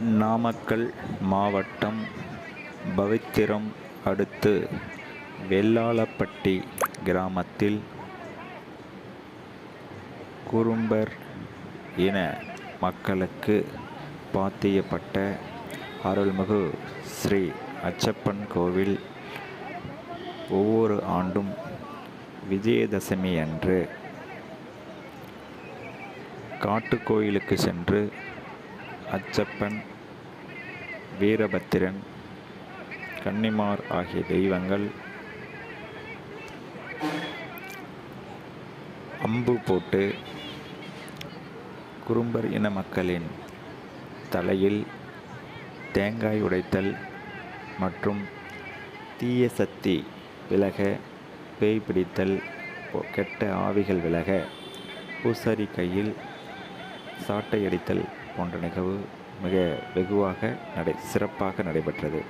நாமக்கல் மாவட்டம் பவித்திரம் அடுத்து வெள்ளாளப்பட்டி கிராமத்தில் குறும்பர் இன மக்களுக்கு பாத்தியப்பட்ட அருள்மிகு ஸ்ரீ அச்சப்பன் கோவில் ஒவ்வொரு ஆண்டும் விஜயதசமி அன்று காட்டுக்கோயிலுக்கு சென்று அச்சப்பன் வீரபத்திரன் கன்னிமார் ஆகிய தெய்வங்கள் அம்பு போட்டு குறும்பர் இன மக்களின் தலையில் தேங்காய் உடைத்தல் மற்றும் தீய சக்தி விலக பேய் பிடித்தல் கெட்ட ஆவிகள் விலக பூசாரி கையில் சாட்டை அடித்தல் போன்ற நிகழ்வு மிக வெகுவாக நடை சிறப்பாக நடைபெற்றது.